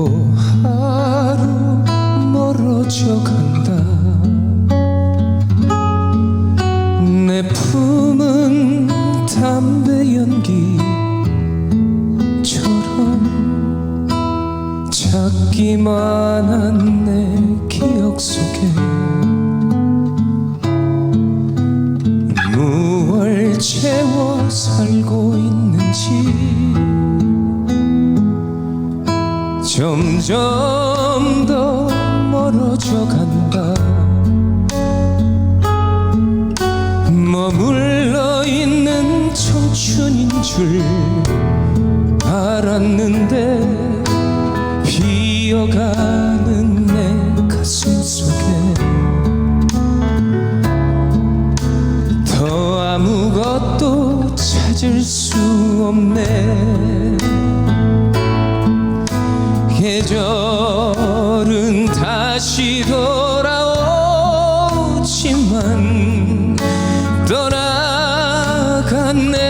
또 하루 멀어져 간다. 내 품은 담배 연기처럼 찾기만 한 내 기억 속 점점 더 멀어져 간다. 머물러 있는 청춘인 줄 알았는데 비어가는 내 가슴 속에 더 아무것도 찾을 수 없네 계절은 다시 돌아오지만 떠나간 내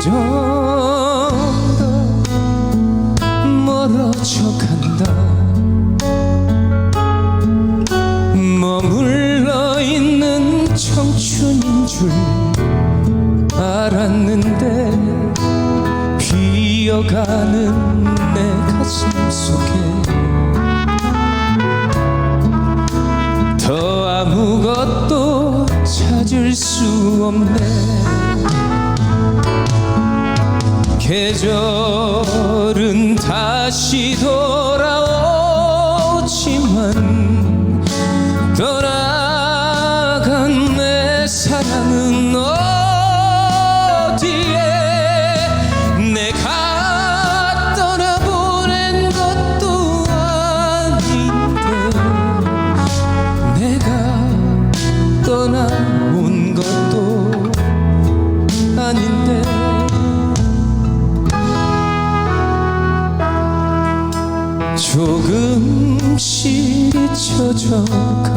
더 멀어져 간다. 머물러 있는 청춘인 줄 알았는데 비어가는 내 가슴 속에 더 아무것도 찾을 수 없네 계절은 다시 돌아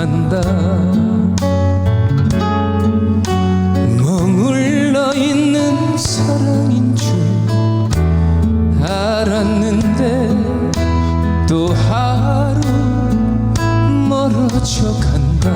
간다. 머물러 있는 사랑인 줄 알았는데 또 하루 멀어져 간다